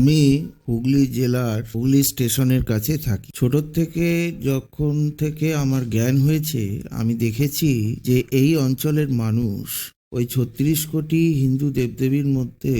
আমি হুগলি জেলার হুগলি স্টেশনের কাছে থাকি। ছোট থেকে যখন থেকে আমার জ্ঞান হয়েছে, আমি দেখেছি যে এই অঞ্চলের মানুষ ওই ছত্রিশ কোটি হিন্দু দেবদেবীর মধ্যে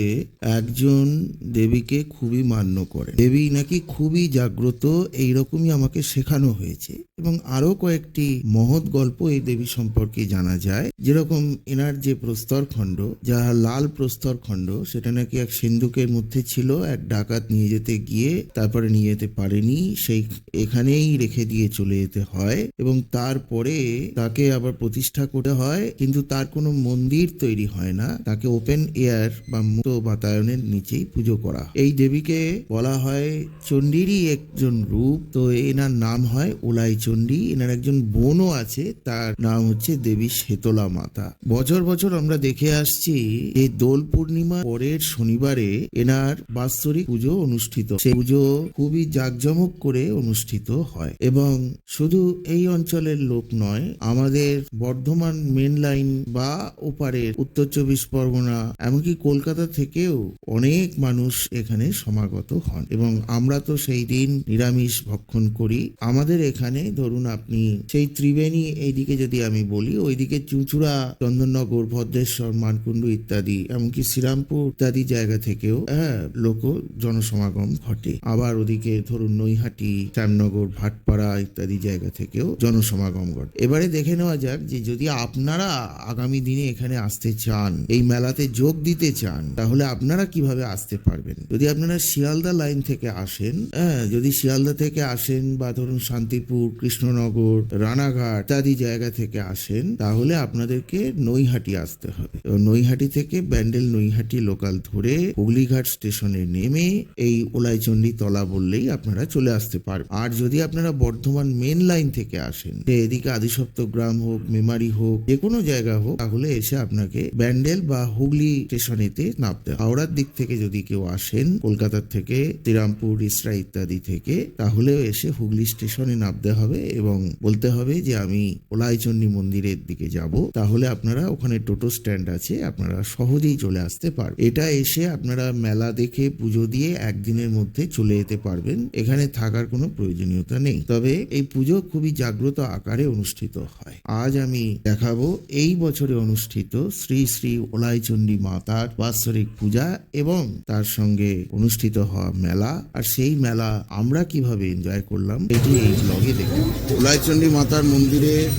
একজন দেবীকে খুবই মান্য করে দেবী নাকি খুবই জাগ্রত, এইরকমই আমাকে শেখানো হয়েছে। এবং আরও কয়েকটি মহৎ গল্প এই দেবী সম্পর্কে জানা যায়। যেরকম এনার যে প্রস্তর খণ্ড, যা লাল প্রস্তর খণ্ড, সেটা নাকি এক সিন্ধুকের মধ্যে ছিল, এক ডাকাত নিয়ে যেতে গিয়ে তারপরে নিয়ে যেতে পারেনি, সেই এখানেই রেখে দিয়ে চলে যেতে হয় এবং তারপরে তাকে আবার প্রতিষ্ঠা করতে হয়, কিন্তু তার কোনো মন্দির তৈরি হয় না। তাকে ওপেন এয়ার বা মুক্ত বাতায়নের নিচেই পুজো করা এই দেবীকে বলা হয় চণ্ডীরই একজন রূপ, তো এনার নাম হয় ওলাই চণ্ডী এনার একজন বোনও আছে, তার নাম হচ্ছে দেবী শেতলা মাতা। বছর বছর আমরা দেখে আসছি, এই দোল পূর্ণিমা পরের শনিবারে এনার বাৎসরিক পুজো অনুষ্ঠিত। সেই পুজো খুবই জাঁকজমক করে অনুষ্ঠিত হয়। এবং শুধু এই অঞ্চলের লোক নয়, আমাদের বর্ধমান মেন লাইন বা ওপারের উত্তর চব্বিশ পরগনা, এমনকি কলকাতা থেকেও অনেক মানুষ এখানে সমাগত হন। এবং আমরা তো সেই দিন নিরামিষ ভক্ষণ করি। আমাদের এখানে ধরুন আপনি সেই ত্রিবেণী এইদিকে যদি আমি বলি, ওইদিকে চুঁচুড়া, চন্দননগর, ভদ্রেশ্বর, মানকুণ্ডু ইত্যাদি, এমনকি শ্রীরামপুর ইত্যাদি জায়গা থেকেও হ্যাঁ লোক জনসমাগম ঘটে। আবার ওদিকে ধরুন নৈহাটি, শ্যামনগর, ভাটপাড়া ইত্যাদি জায়গা থেকেও জনসমাগম ঘটে। এবারে দেখে নেওয়া যাক যে যদি আপনারা আগামী দিনে এখানে আসতে চান, এই মেলাতে যোগ দিতে চান, তাহলে আপনারা কীভাবে আসতে পারবেন? যদি আপনারা শিয়ালদা লাইন থেকে আসেন হ্যাঁ যদি শিয়ালদা থেকে আসেন বা ধরুন শান্তিপুর কৃষ্ণনগর, রানাঘাট ইত্যাদি জায়গা থেকে আসেন, তাহলে আপনাদেরকে নৈহাটি আসতে হবে। নৈহাটি থেকে ব্যান্ডেল নৈহাটি লোকাল ধরে হুগলিঘাট স্টেশনে নেমে এই ওলাইচন্ডী তলা বললেই আপনারা চলে আসতে পারবেন। আর যদি আপনারা বর্ধমান মেন লাইন থেকে আসেন এদিকে আদিসপ্ত গ্রাম হোক, মেমারি হোক, যে কোনো জায়গা হোক, তাহলে এসে আপনাকে ব্যান্ডেল বা হুগলি স্টেশনেতে নামতে হাওড়ার দিক থেকে যদি কেউ আসেন, কলকাতার থেকে, শ্রীরামপুর, ইসরা ইত্যাদি থেকে, তাহলেও এসে হুগলি স্টেশনে নামতে হবে। এবং বলতে হবে যে আমি ওলাইচন্ডী মন্দিরের দিকে যাব, তাহলে আপনারা ওখানে টোটো স্ট্যান্ড আছে, আপনারা সহজেই চলে আসতে পারবেন। এটা এসে আপনারা মেলা দেখে পুজো দিয়ে একদিনের মধ্যে চলে যেতে পারবেন, এখানে থাকার কোনো প্রয়োজনীয়তা নেই। তবে এই পুজো খুবই জাগ্রত আকারে অনুষ্ঠিত হয়। আজ আমি দেখাবো এই বছরে অনুষ্ঠিত শ্রী শ্রী ওলাইচন্ডী মাতার বাৎসরিক পূজা এবং তার সঙ্গে অনুষ্ঠিত হওয়া মেলা। আর সেই মেলা আমরা কীভাবে এনজয় করলাম, এটি এই ব্লগে দেখুন ওলাইচন্ডী মাতার মন্দিরে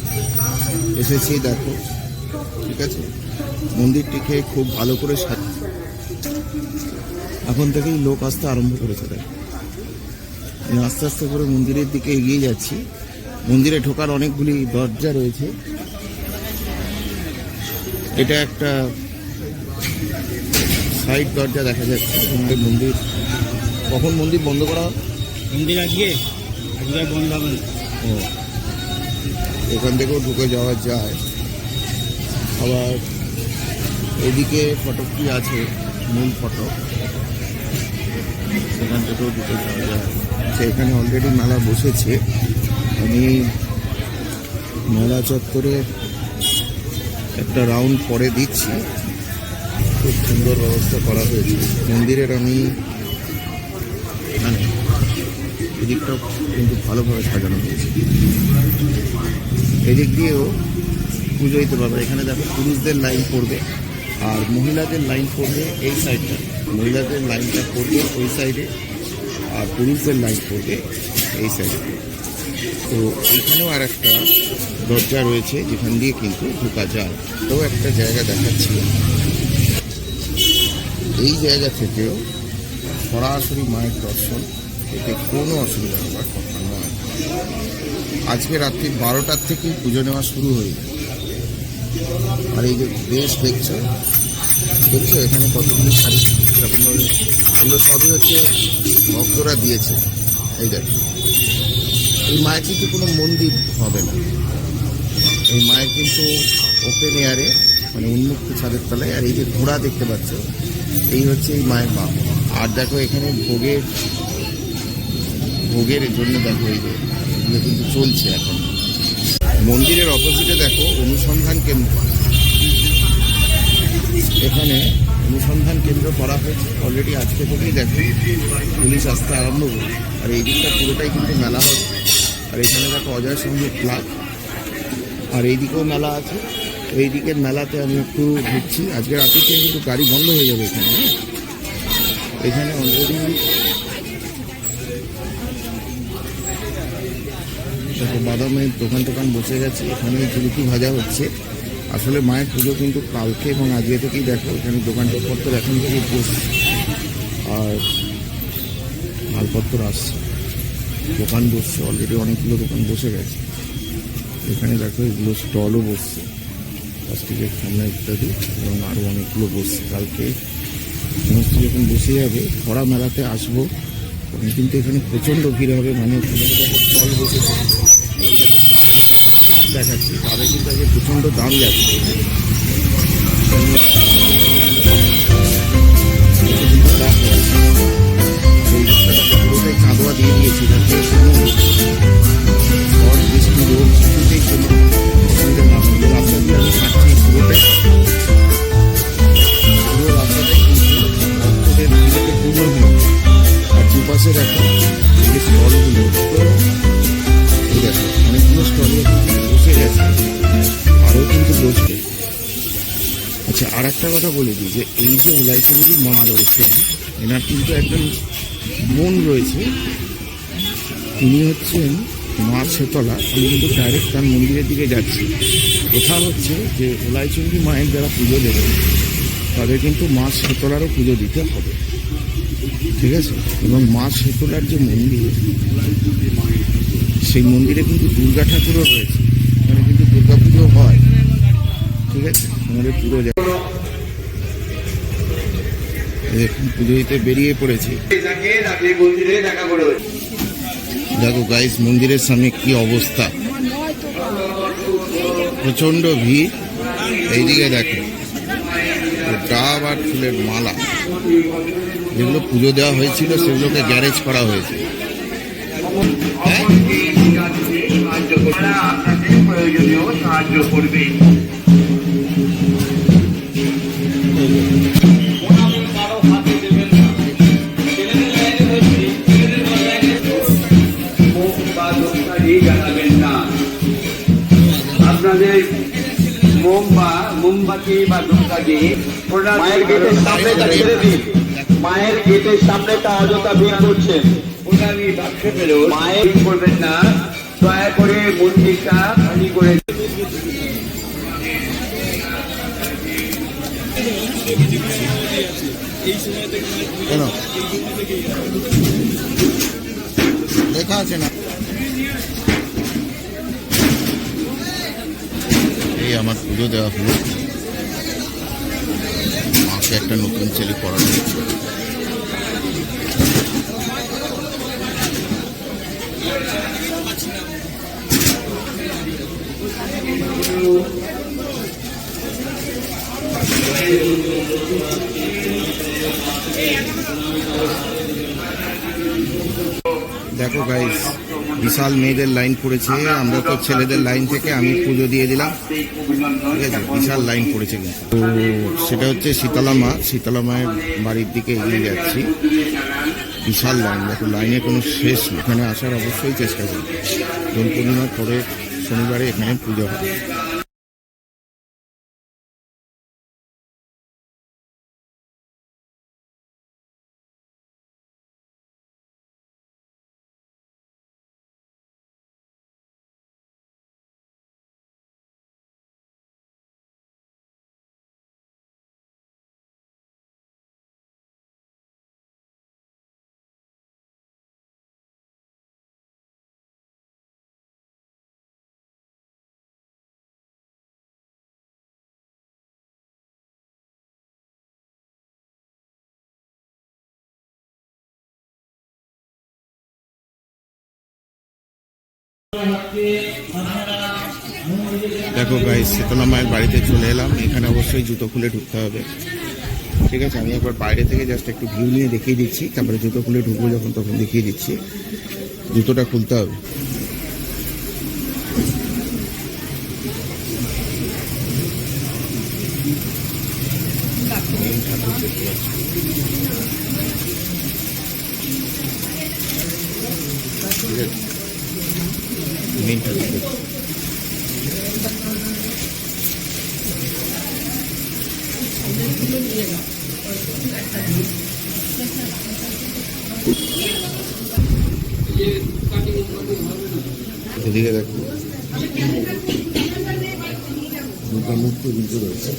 এসেছি, দেখো। ঠিক আছে? মন্দিরটিকে খুব ভালো করে সাজ এখন থেকেই লোক আসতে আরম্ভ করেছে, দেখ। আমি আস্তে আস্তে করে মন্দিরের দিকে এগিয়ে যাচ্ছি। মন্দিরে ঢোকার অনেকগুলি দরজা রয়েছে। এটা একটা সাইড দরজা দেখা যাচ্ছে মন্দির মন্দির। কখন মন্দির বন্ধ করা? মন্দির আজকে? আজকে বন্ধ হবে না। এখান থেকেও ঢুকে যাওয়া যায়। আবার এদিকে ফটকটি আছে? মূল ফটক। সেখান থেকেও ঢুকে যাওয়া যায়। আচ্ছা এখানে অলরেডি মেলা বসেছে। আমি মেলা চত্বরে একটা রাউন্ড পরে দিচ্ছি। খুব সুন্দর ব্যবস্থা করা হয়েছে। মন্দিরের আমি এদিকটাও কিন্তু ভালোভাবে সাজানো হয়েছে। এদিক দিয়েও পুজো দিতে পারবে। এখানে দেখো পুরুষদের লাইন পড়বে আর মহিলাদের লাইন পড়বে এই সাইডটা। মহিলাদের লাইনটা পড়বে ওই সাইডে আর পুরুষদের লাইন পড়বে এই সাইডে। তো এখানেও আর একটা দরজা রয়েছে, যেখান দিয়ে কিন্তু ঢোকা যায়। তো একটা জায়গা দেখাচ্ছি। এই জায়গা থেকেও সরাসরি মায়ের দর্শন এতে কোনো অসুবিধা হবার কথা নয়। আজকে রাত্রি বারোটার থেকেই পুজো নেওয়া শুরু হয়ে আর এই যে বেশ দেখছ দেখছ এখানে কতগুলি শাড়ি? এগুলো সবই হচ্ছে ভক্তরা দিয়েছে। এই দেখো, এই মায়ের কিন্তু কোনো মন্দির হবে না। এই মায়ের কিন্তু ওপেন এয়ারে মানে উন্মুক্ত ছাদের তলায়, আর এই যে ঘোড়া দেখতে পাচ্ছ, এই হচ্ছে এই মায়ের মা। আর দেখো এখানে ভোগের ভোগের জন্য দেখো এগুলো কিন্তু চলছে এখন। মন্দিরের অপোজিটে দেখো অনুসন্ধান কেন্দ্র। এখানে অনুসন্ধান কেন্দ্র করা হয়েছে অলরেডি আজকে থেকেই দেখো। পুলিশ আসতে আরম্ভ করবে আর এই দিকটা পুরোটাই কিন্তু মেলা হবে। আর এখানে দেখো অজয় সঙ্গে ক্লাব। আর এইদিকেও মেলা আছে। এই দিকের মেলাতে আমি একটু ঘুরছি। আজকে রাতে কিন্তু গাড়ি বন্ধ হয়ে যাবে এখানে হ্যাঁ? এখানে অলরেডি দেখো বাদামের দোকান টোকান বসে গেছে এখানে ঝুলকি ভাজা হচ্ছে। আসলে মায়ের পুজো কিন্তু কালকে এবং আজকে থেকেই দেখো, এখানে দোকানপত্র এখন থেকে বসছে। আর মালপত্র আসছে। দোকান বসছে অলরেডি অনেকগুলো দোকান বসে গেছে। এখানে দেখো, এগুলো স্টলও বসছে। প্লাস্টিকের সামনে ইত্যাদি, এবং আরও অনেকগুলো বসছে। কালকে সমস্ত যখন বসে যাবে, খরা মেলাতে আসব। কিন্তু এখানে প্রচণ্ড ভিড় হবে মানুষ ফল বসে দেখাচ্ছে। তাদের কিন্তু আজকে প্রচণ্ড দাম যাচ্ছে। কাদোয়া দিয়ে দিয়েছি দিই যে এই যে মা রয়েছে। এনার কিন্তু একজন বোন রয়েছে। তিনি হচ্ছেন মা শেতলা। আমি কিন্তু ডাইরেক্ট তার মন্দিরের দিকে যাচ্ছি। কথা হচ্ছে যে, ওলাইচন্ডী মায়ের যারা পুজো দেবে তাদের কিন্তু মা শেতলারও পুজো দিতে হবে। ঠিক আছে? এবং মা শেতলার যে মন্দির, সেই মন্দিরে কিন্তু দুর্গা ঠাকুরও রয়েছে। এখানে কিন্তু দুর্গা পুজো হয়। ঠিক আছে? আমাদের পুরো এখন পুজো দিতে বেরিয়ে পড়েছি। দেখো গাইস মন্দিরের সামনে কি অবস্থা। প্রচণ্ড ভিড়। এইদিকে দেখো, ডাব আর ফুলের মালা। যেগুলো পুজো দেওয়া হয়েছিল, সেগুলোকে গ্যারেজ করা হয়েছে। হ্যাঁ? সাহায্য করবে। বা দোকানি জানাবেন না। আপনাদের মোম মোমবাতি বা ধূপকাঠি মায়ের গেটের সামনেটা ছেড়ে দিন। মায়ের গেটের সামনেটা অযথা ভিড় করছেন। ওনারি বাক্সে ফেরত। মায়ের- করবেন না। দয়া করে মন্দিরটা খালি করে লেখা আছে না। আমার পুজো দেওয়া হলো। মাকে একটা নতুন ছেলে পড়ানো দেখো গাইস বিশাল মেয়েদের লাইন পড়েছে। আমরা তো ছেলেদের লাইন থেকে আমি পুজো দিয়ে দিলাম। ঠিক আছে? বিশাল লাইন পড়েছে কিন্তু। তো সেটা হচ্ছে শীতলা মা। শীতলা মায়ের বাড়ির দিকে এগিয়ে যাচ্ছি। বিশাল লাইন দেখো লাইনে কোনো শেষ এখানে আসার অবশ্যই চেষ্টা করি দোল পূর্ণিমার পরে শনিবারে এখানে পুজো হয় দেখো গাইস শীতলা মায়ের বাড়িতে চলে এলাম। এখানে অবশ্যই জুতো খুলে ঢুকতে হবে। ঠিক আছে, আমি একবার বাইরে থেকে জাস্ট একটু ভিউ নিয়ে দেখিয়ে দিচ্ছি। তারপরে জুতো খুলে ঢুকবো যখন তখন দেখিয়ে দিচ্ছি। জুতোটা খুলতে হবে। ঠিক আছে। এদিকে দেখো দুটো মুক্ত কিন্তু রয়েছে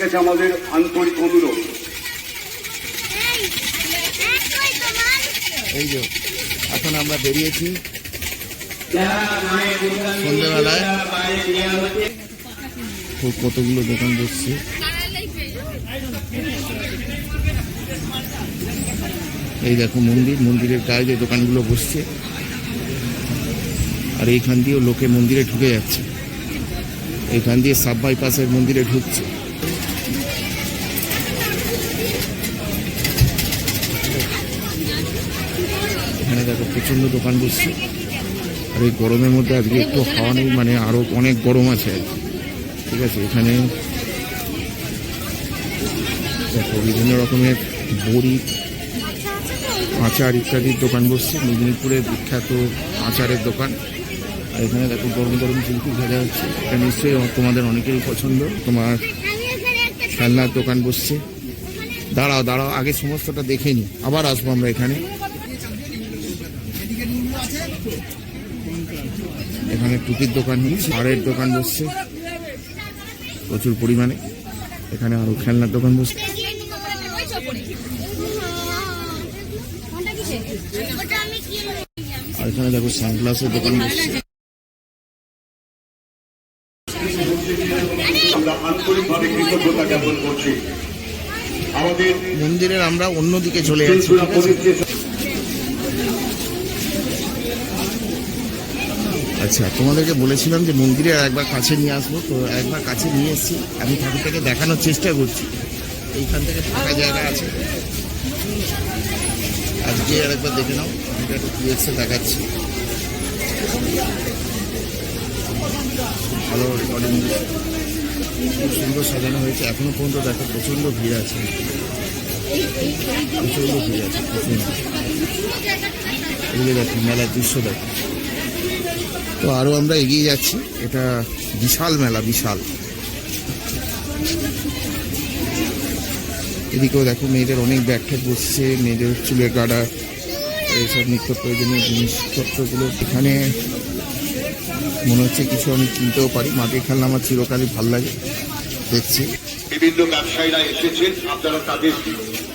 কাছে আমাদের আন্তরিক অনুরোধ। এই যে, এখন আমরা বেরিয়েছি। কতগুলো দোকান বসছে। এই দেখো মন্দির, মন্দিরের গায়ে যে দোকানগুলো বসছে। আর এইখান দিয়েও লোকে মন্দিরে ঢুকে যাচ্ছে। এইখান দিয়ে সাব বাইপাসের মন্দিরে ঢুকছে। প্রচণ্ড দোকান বসছে। আর এই গরমের মধ্যে আজকে একটু হাওয়া নেই মানে আরও অনেক গরম আছে। ঠিক আছে, এখানে দেখো বিভিন্ন রকমের বড়ি, আচার ইত্যাদির দোকান বসছে। মেদিনীপুরের বিখ্যাত আচারের দোকান। আর এখানে দেখো গরম গরম জিলিপি ভাজা হচ্ছে। এটা নিশ্চয়ই তোমাদের অনেকেরই পছন্দ। তোমার খেলনার দোকান বসছে। দাঁড়াও দাঁড়াও, আগে সমস্তটা দেখে নি। আবার আসব আমরা এখানে। এখানে টুপির দোকান সারের দোকান বসছে। প্রচুর পরিমাণে। এখানে আরও খেলনার দোকান বসছে। আর এখানে দেখো সানগ্লাসের দোকান বসছে। মন্দিরের আমরা অন্যদিকে চলে যাচ্ছি চুলচুলা ঠিক আছে? পুলিশ স্টেশন আচ্ছা তোমাদেরকে বলেছিলাম যে মন্দিরে একবার কাছে নিয়ে আসব, তো একবার কাছে নিয়ে এসেছি। আমি ঠাকুরটাকে দেখানোর চেষ্টা করছি। এইখান থেকে ফাঁকা জায়গা আছে। আজকে আর একবার দেখে নাও এটা একটু ক্লিয়ারসে দেখাচ্ছি। ভালো রেকর্ডিং খুব সুন্দর সাজানো হয়েছে। এখনও পর্যন্ত দেখো, প্রচণ্ড ভিড় আছে। প্রচণ্ড ভিড় আছে, প্রচণ্ড দেখো, মেলার দৃশ্য দেখো। তো আরও আমরা এগিয়ে যাচ্ছি। এটা বিশাল মেলা, বিশাল। এদিকেও দেখো মেয়েদের অনেক ব্যাগ বসছে, মেয়েদের চুলের গাড়া এইসব নিত্য প্রয়োজনীয় জিনিসপত্রগুলো। এখানে মনে হচ্ছে কিছু আমি কিনতেও পারি। মাটির খেলনা আমার চিরকালই ভালো লাগে, দেখছি। বিভিন্ন ব্যবসায়ীরা এসেছেন, আপনারা তাদের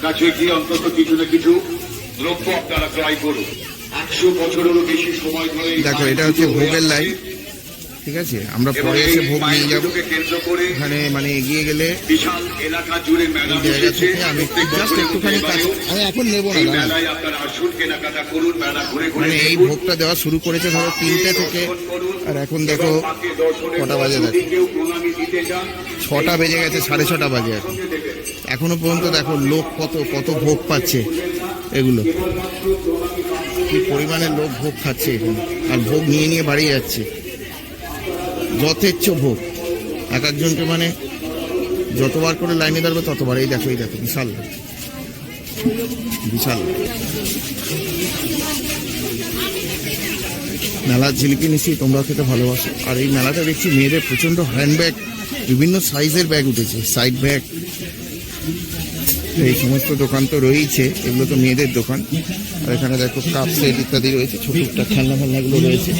কাছে গিয়ে অন্তত কিছু না কিছু দ্রব্য আপনারা ক্রয় করুন। দেখো, এটা হচ্ছে ভোগের লাইন। ঠিক আছে? আমরা পরে এসে ভোগ নিয়ে যাব। এখানে মানে এগিয়ে গেলে জায়গা থেকে আমি জাস্ট একটুখানি মতো কাছে আমি এখন নেব না মানে এই ভোগটা দেওয়া শুরু করেছে ধরো তিনটে থেকে। আর এখন দেখো কটা বাজে দেখো। ছটা বেজে গেছে সাড়ে ছটা বাজে এখন। এখনও পর্যন্ত দেখো লোক কত কত ভোগ পাচ্ছে এগুলো। কি পরিমাণে লোক ভোগ খাচ্ছে এখানে? আর ভোগ নিয়ে নিয়ে বাড়ি যাচ্ছে। যথেচ্ছ ভোগ। এক একজনকে মানে যতবার করে লাইনে দাঁড়াবে ততবার। এই দেখো এই দেখো, বিশাল বিশাল। মেলার জিলিপি নিশ্চয়ই তোমরা খেতে ভালোবাসো। আর এই মেলাটা দেখছি মেয়েদের প্রচণ্ড হ্যান্ডব্যাগ বিভিন্ন সাইজের ব্যাগ উঠেছে। সাইড ব্যাগ এই সমস্ত দোকান তো রয়েছে এগুলো তো মেয়েদের দোকান। আর এখানে দেখো কাপ সেট ইত্যাদি রয়েছে, ছোট একটা খেলনা ফেলনাগুলো রয়েছে।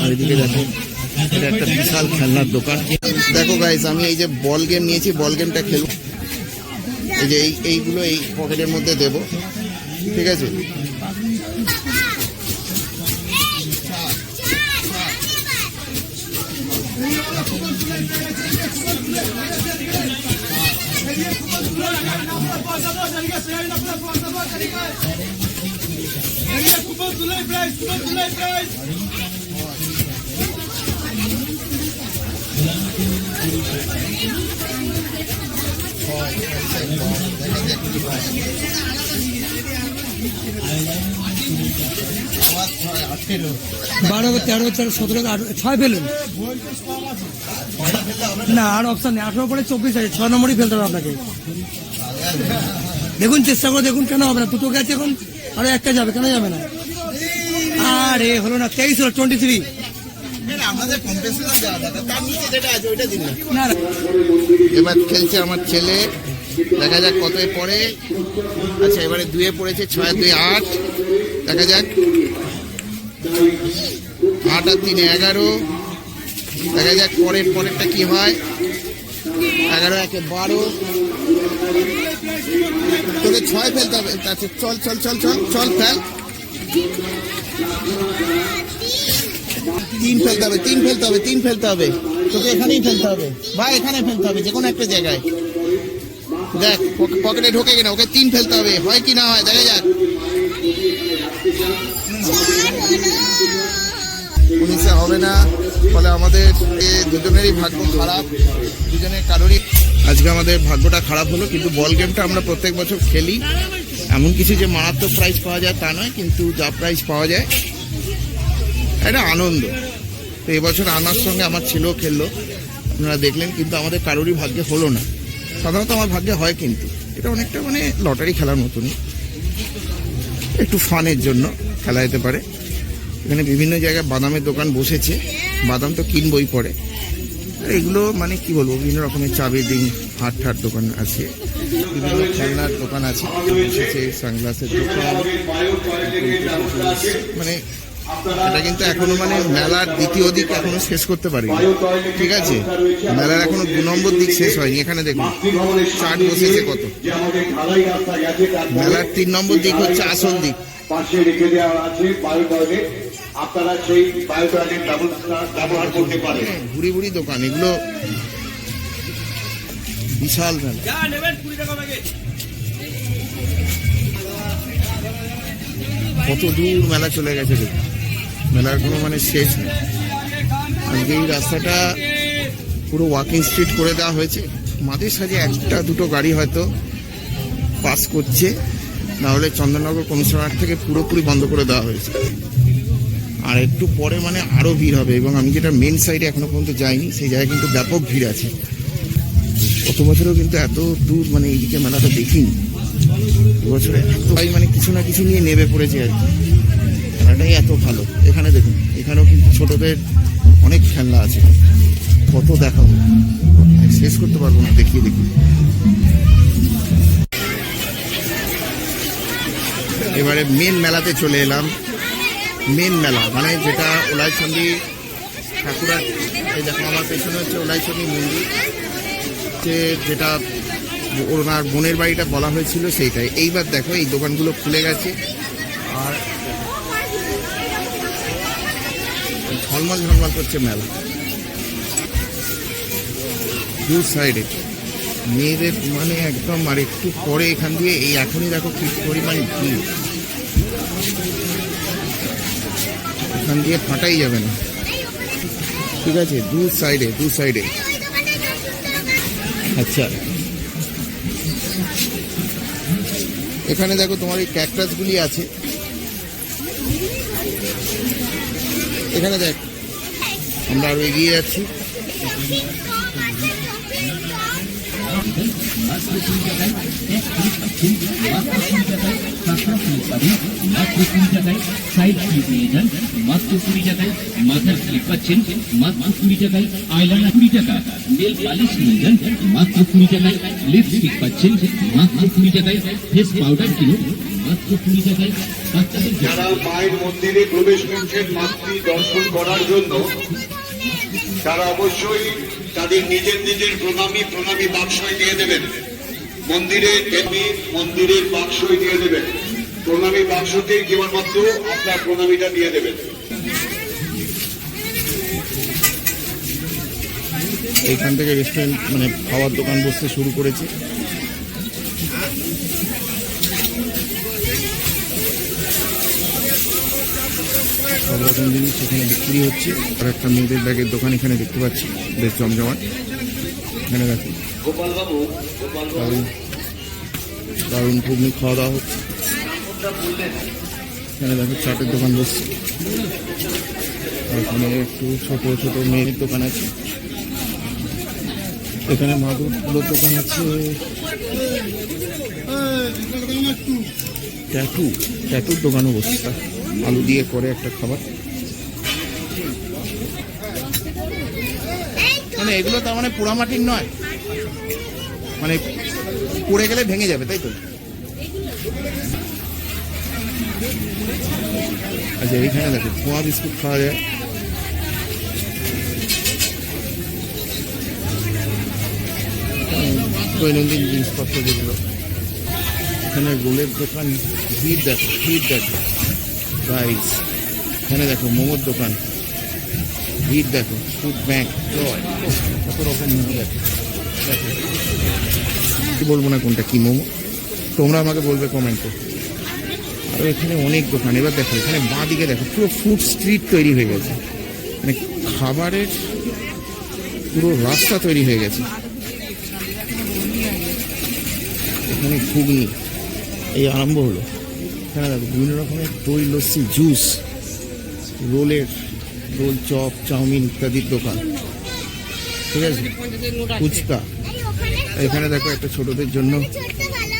আর এদিকে দেখো, এটা একটা বিশাল খেলনার দোকান। দেখো গাইস আমি এই যে বল গেম নিয়েছি বল গেমটা খেলব। এই যে এই, এইগুলো এই পকেটের মধ্যে দেব। ঠিক আছে? বারো তেরো তেরো সতেরো ছয় ফেলুন। না, আর অপশন নেই। আঠারো পরে চব্বিশ আছে ছয় নম্বরই ফেলতে হবে আপনাকে। দেখুন চেষ্টা করে দেখুন কেন হবে না। দুটো গেছে এখন আরও একটা যাবে কেন যাবে না? আরে হলো না তেইশ হলো টোয়েন্টি থ্রি এবার খেলছে আমার ছেলে। দেখা যাক কত পড়ে। আচ্ছা এবারে দুয়ে পড়েছে ছয় দুই আট। দেখা যাক। আট আর তিনে এগারো। দেখা যাক পরের পরেরটা কি হয়। এগারো একে বারো। তোকে ছয় ফেলতে হবে। চল চল চল চল চল ফেল। তিন ফেলতে হবে, তিন ফেলতে হবে, তিন ফেলতে হবে। তোকে এখানেই ফেলতে হবে। ভাই এখানে ফেলতে হবে যে কোনো একটা জায়গায়। দেখ, পক- পকেটে ঢোকে কিনা, ওকে তিন ফেলতে হবে। হয় কি না হয়, দেখা যাক। উনিশে হবে না। ফলে আমাদের দুজনেরই ভাগ্য খারাপ। দুজনের কারোরই আজকে আমাদের ভাগ্যটা খারাপ হলো, কিন্তু বল গেমটা আমরা প্রত্যেক বছর খেলি। এমন কিছু যে মারাত্মক প্রাইজ পাওয়া যায় তা নয়, কিন্তু যা প্রাইজ পাওয়া যায়, একটা আনন্দ। তো এবছর আনার সঙ্গে আমার ছেলেও খেললো। আপনারা দেখলেন, কিন্তু আমাদের কারোরই ভাগ্যে হলো না। সাধারণত আমার ভাগ্যে হয় কিন্তু। এটা অনেকটা মানে লটারি খেলার মতনই। একটু ফানের জন্য খেলা যেতে পারে। এখানে বিভিন্ন জায়গায় বাদামের দোকান বসেছে। বাদাম তো কিনবই পরে। আর এগুলো মানে কি বলব, বিভিন্ন রকমের চাবি ডিং হাট ঠাট দোকান আছে, বিভিন্ন খেলনার দোকান আছে, বসেছে, সানগ্লাসের দোকান মানে এটা কিন্তু এখনও মানে মেলার দ্বিতীয় দিক এখনও শেষ করতে পারিনি। ঠিক আছে? মেলার এখনও দু নম্বর দিক শেষ হয়নি। এখানে দেখুন, চাট বসেছে কত। মেলার তিন নম্বর দিক হচ্ছে আসল দিক। পাশে রেখে দেওয়া আছে বায়ু টয়লেট আপনারা সেই বায়ু টয়লেট ব্যবস্থা ব্যবহার করতে পারেন। ভুড়ি ভুড়ি দোকান এগুলো বিশাল মেলা কত দূর মেলা চলে গেছে মেলার কোনো মানে শেষ নেই। আজকে এই রাস্তাটা পুরো ওয়াকিং স্ট্রিট করে দেওয়া হয়েছে। মাঝে সাঝে একটা দুটো গাড়ি হয়তো পাস করছে। না হলে চন্দননগর কমিশনার থেকে পুরোপুরি বন্ধ করে দেওয়া হয়েছে। আর একটু পরে মানে আরও ভিড় হবে এবং আমি যেটা মেন সাইডে এখনও পর্যন্ত যাইনি, সেই জায়গায় কিন্তু ব্যাপক ভিড় আছে। গত বছরেও কিন্তু এত দূর মানে এইদিকে মেলাটা দেখিনি। এবছরে এতটাই মানে কিছু না কিছু নিয়ে নেমে পড়েছে আর কি। মেলাটাই এত ভালো। এখানে দেখুন, এখানেও কিন্তু ছোটদের অনেক খেলনা আছে। কত দেখাবো? শেষ করতে পারব না, দেখিয়ে দেখি। এবারে মেন মেলাতে চলে এলাম। মেন মেলা মানে যেটা ওলাইচন্ডী ঠাকুরার, এই দেখো আমার পেছনে হচ্ছে ওলাইচন্ডী মন্দির, যে যেটা ওনার বোনের বাড়িটা বলা হয়েছিল সেইটাই। এইবার দেখো, এই দোকানগুলো খুলে গেছে। আর ঝলমল ঝলমল করছে মেলা। দু সাইডে। মেয়েদের মানে একদম, আর একটু পরে এখান দিয়ে, এই এখনই দেখো কি পরিমাণ ভিড়। এখান দিয়ে ফাটাই যাবে না। ঠিক আছে, দু সাইডে দু সাইডে। আচ্ছা। এখানে দেখো তোমার এই ক্যাকটাসগুলি আছে। এখানে দেখ, আমরা আরও এগিয়ে যাচ্ছি। মাথার কুড়ি টাকায় আইলাইনার কুড়ি টাকা নেল পালিশ নিয়ে যান মাত্র কুড়ি টাকায় লিপস্টিক পাচ্ছেন মাত্র কুড়ি টাকায় ফেস পাউডার কিনুন মাত্র কুড়ি টাকায় যারা মায়ের মন্দিরে প্রবেশ করছেন মাতৃ দর্শন করার জন্য তারা অবশ্যই তাদের নিজের নিজের প্রণামী প্রণামী বাক্সয় দিয়ে দেবেন মন্দিরে এমনি মন্দিরের বাক্সই দিয়ে দেবেন প্রণামী বাক্সতে কেবলমাত্র আপনার প্রণামীটা দিয়ে দেবেন এখান থেকে রেস্টুরেন্ট মানে খাওয়ার দোকান বসতে শুরু করেছে। সব রকম জিনিস এখানে বিক্রি হচ্ছে। আর একটা মেয়েদের ব্যাগের দোকান এখানে দেখতে পাচ্ছি, বেশ জমজমাট। এখানে দেখো, দারুণ দারুণ ঘুগনি খাওয়া দাওয়া হচ্ছে। এখানে দেখো চাটের দোকান বসছে। এখানে একটু ছোট ছোট মেয়ের দোকান আছে। এখানে মাদুর ফুলের দোকান আছে। ট্যাটু, ট্যাটুর দোকানও বসছে। আলু দিয়ে করে একটা খাবার। মানে এগুলো তার মানে পোড়ামাটির নয়। মানে পড়ে গেলে ভেঙে যাবে, তাই তো? আচ্ছা এইখানে দেখো খোয়া বিস্কুট খাওয়া যায়। দৈনন্দিন জিনিসপত্র যেগুলো। এখানে গোলের দোকান, ভিড় দেখো ভিড় দেখো। রাইস এখানে দেখো মোমোর দোকান। ভিড় দেখো ফুড ব্যাংক কত রকম মোমো দেখো। বলব না কোনটা, কি মোমো? তোমরা আমাকে বলবে কমেন্টে। আর এখানে অনেক দোকান। এবার দেখো, এখানে বাঁ দিকে দেখো, পুরো ফুড স্ট্রিট তৈরি হয়ে গেছে। মানে খাবারের পুরো রাস্তা তৈরি হয়ে গেছে। এখানে ঘুগনি। এই আরম্ভ হলো। এখানে দেখো, বিভিন্ন রকমের দই, লস্যি জুস রোলের রোল, চপ, চাউমিন ইত্যাদির দোকান। ঠিক আছে? ফুচকা। এখানে দেখো একটা ছোটদের জন্য। ছোট্ট ভালো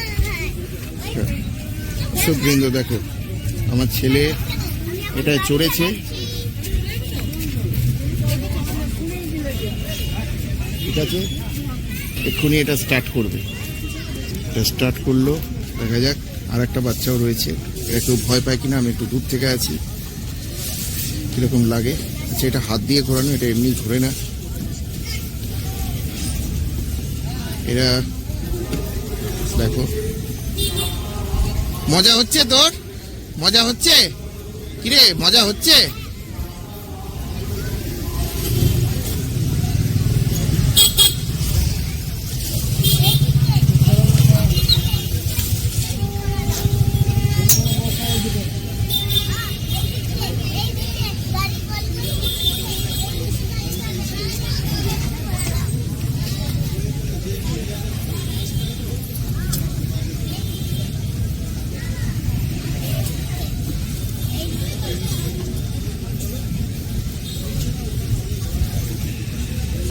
হয় বৃন্দ দেখো, আমার ছেলে এটায় চড়েছে। ঠিক আছে? এক্ষুনি এটা স্টার্ট করবে। এটা স্টার্ট করল, দেখা যাক আর একটা বাচ্চাও রয়েছে। এটা কেউ ভয় পায় কিনা, আমি একটু দূর থেকে আছি। কীরকম লাগে? আচ্ছা এটা হাত দিয়ে ঘোরানো, এটা এমনি ঘোরে না। এরা, দেখো। মজা হচ্ছে তোর? মজা হচ্ছে? কিরে, মজা হচ্ছে?